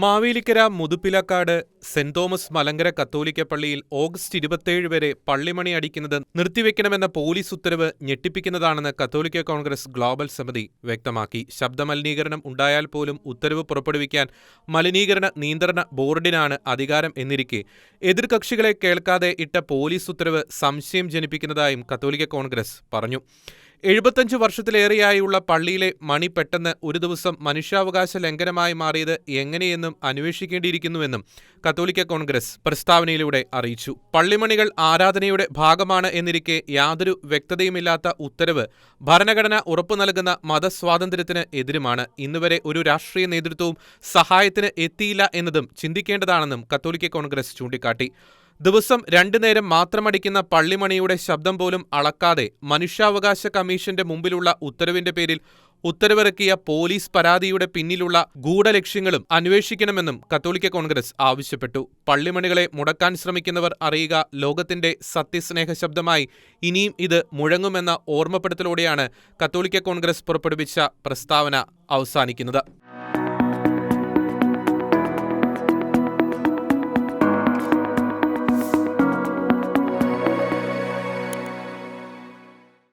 Mavelikkara മുതുപ്പിലക്കാട് saint Thomas Malankara കത്തോലിക്ക പള്ളിയിൽ August ഇരുപത്തിയേഴ് വരെ പള്ളിമണി അടിക്കുന്നത് നിർത്തിവെക്കണമെന്ന പോലീസ് ഉത്തരവ് ഞെട്ടിപ്പിക്കുന്നതാണെന്ന് കത്തോലിക്ക കോൺഗ്രസ് ഗ്ലോബൽ സമിതി വ്യക്തമാക്കി. ശബ്ദമലിനീകരണം ഉണ്ടായാൽ പോലും ഉത്തരവ് പുറപ്പെടുവിക്കാൻ മലിനീകരണ നിയന്ത്രണ ബോർഡിനാണ് അധികാരം എന്നിരിക്കെ. എതിർകക്ഷികളെ കേൾക്കാതെ ഇട്ട പോലീസ് ഉത്തരവ് സംശയം ജനിപ്പിക്കുന്നതായും കത്തോലിക്ക കോൺഗ്രസ് പറഞ്ഞു. എഴുപത്തഞ്ച് വർഷത്തിലേറെയായുള്ള പള്ളിയിലെ മണി പെട്ടെന്ന് ഒരു ദിവസം മനുഷ്യാവകാശ ലംഘനമായി മാറിയത് എങ്ങനെയെന്നും അന്വേഷിക്കേണ്ടിയിരിക്കുന്നുവെന്നും കത്തോലിക്ക കോൺഗ്രസ് പ്രസ്താവനയിലൂടെ അറിയിച്ചു. പള്ളിമണികൾ ആരാധനയുടെ ഭാഗമാണ് എന്നിരിക്കെ യാതൊരു വ്യക്തതയുമില്ലാത്ത ഉത്തരവ് ഭരണഘടന ഉറപ്പു നൽകുന്ന മതസ്വാതന്ത്ര്യത്തിന് എതിരുമാണ്. ഇന്നുവരെ ഒരു രാഷ്ട്രീയ നേതൃത്വവും സഹായത്തിന് എത്തിയില്ല എന്നതും ചിന്തിക്കേണ്ടതാണെന്നും കത്തോലിക്ക കോൺഗ്രസ് ചൂണ്ടിക്കാട്ടി. ദിവസം രണ്ടു നേരം മാത്രമടിക്കുന്ന പള്ളിമണിയുടെ ശബ്ദം പോലും അളക്കാതെ മനുഷ്യാവകാശ കമ്മീഷന്റെ മുമ്പിലുള്ള ഉത്തരവിന്റെ പേരിൽ ഉത്തരവിറക്കിയ പോലീസ് പരാതിയുടെ പിന്നിലുള്ള ഗൂഢലക്ഷ്യങ്ങളും അന്വേഷിക്കണമെന്നും കത്തോലിക്ക കോൺഗ്രസ് ആവശ്യപ്പെട്ടു. പള്ളിമണികളെ മുടക്കാൻ ശ്രമിക്കുന്നവർ അറിയുക ലോകത്തിന്റെ സത്യസ്നേഹ ശബ്ദമായി ഇനിയും ഇത് മുഴങ്ങുമെന്ന ഓർമ്മപ്പെടുത്തലോടെയാണ് കത്തോലിക്ക കോൺഗ്രസ് പുറപ്പെടുവിച്ച പ്രസ്താവന അവസാനിക്കുന്നത്.